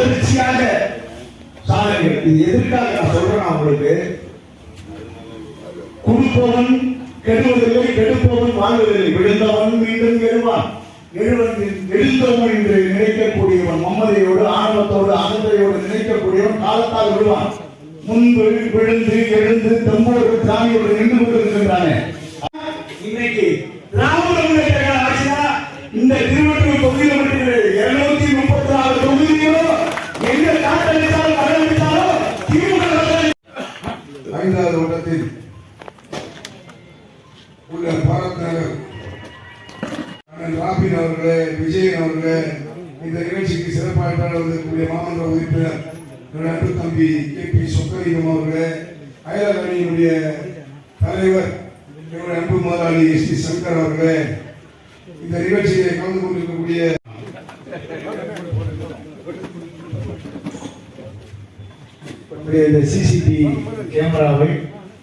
தொடர்ச்சியாக சாதனை. இது எதற்காக நான் சொல்றேன் உங்களுக்கு குடிப்பவன் கெடுவதில்லை கெடுப்பவன் வாழ்வதில்லை. விழுந்தவன் மீண்டும் எழுவான். எழுவன் எழுந்தவன் என்று நினைக்கக்கூடியவன் மம்மதையோடு ஆணவத்தோடு அகந்தையோடு நினைக்கக்கூடியவன் காலத்தால் விழுவான். முன்பு விழுந்து எழுந்து தம்போடு சாமியோடு நின்று கொண்டிருக்கின்றானே. உள்ள பாரத் ராபின் அவர்களே விஜயன் அவர்களே இந்த நிகழ்ச்சிக்கு சிறப்பாக வந்திருக்கக்கூடிய மாமன்ற உறுப்பினர் அன்பு தம்பி கே பி சொக்கலிங்கம் அவர்களே அயலகணியினுடைய தலைவர் என்னுடைய அன்பு முதலாளி எஸ் டி சங்கர் அவர்களே இந்த நிகழ்ச்சியை கலந்து கொண்டிருக்கக்கூடிய இந்த சிசிடிவி கேமராவை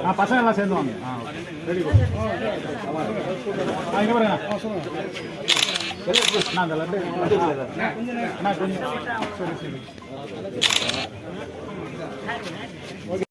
ஆ பசங்க எல்லாம் சேர்ந்து வாங்க ஆ ரெடி ஆ இங்கே பாருங்க. அந்த லட்டு. கொஞ்சம். சரி சரி.